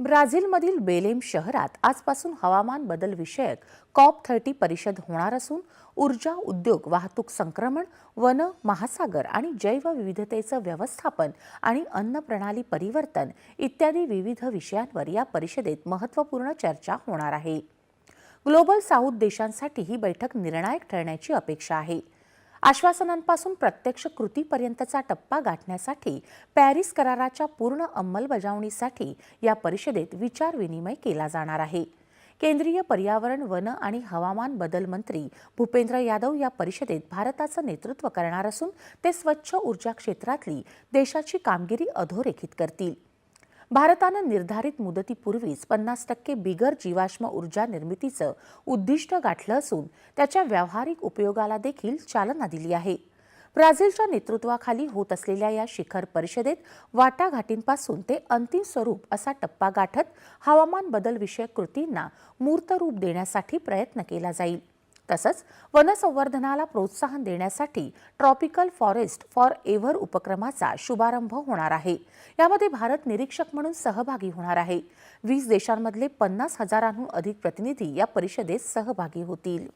ब्राझीलमधील बेलेम शहरात आजपासून हवामान बदल विषयक कॉप थर्टी परिषद होणार असून ऊर्जा उद्योग वाहतूक संक्रमण वन महासागर आणि जैवविविधतेचं व्यवस्थापन आणि अन्न प्रणाली परिवर्तन इत्यादी विविध विषयांवर या परिषदेत महत्त्वपूर्ण चर्चा होणार आहे. ग्लोबल साऊथ देशांसाठी ही बैठक निर्णायक ठरण्याची अपेक्षा आहे. आश्वासनांपासून प्रत्यक्ष कृतीपर्यंतचा टप्पा गाठण्यासाठी पॅरिस कराराच्या पूर्ण अंमलबजावणीसाठी या परिषदेत विचारविनिमय केला जाणार आहे. केंद्रीय पर्यावरण वन आणि हवामान बदल मंत्री भूपेंद्र यादव या परिषदेत भारताचं नेतृत्व करणार असून ते स्वच्छ ऊर्जा क्षेत्रातली देशाची कामगिरी अधोरेखित करतील. भारतानं निर्धारित मुदतीपूर्वीच पन्नास टक्के बिगर जीवाश्म ऊर्जा निर्मितीचं उद्दिष्ट गाठलं असून त्याच्या व्यावहारिक उपयोगाला देखील चालना दिली आहे. ब्राझीलच्या नेतृत्वाखाली होत असलेल्या या शिखर परिषदेत वाटाघाटींपासून ते अंतिम स्वरूप असा टप्पा गाठत हवामान बदल विषयक कृतींना मूर्तरूप देण्यासाठी प्रयत्न केला जाईल. तसंच वनसंवर्धनाला प्रोत्साहन देण्यासाठी ट्रॉपिकल फॉरेस्ट फॉर एव्हर उपक्रमाचा शुभारंभ होणार आहे. यामध्ये भारत निरीक्षक म्हणून सहभागी होणार आहे. वीस देशांमधले पन्नास हजारांहून अधिक प्रतिनिधी या परिषदेत सहभागी होतील.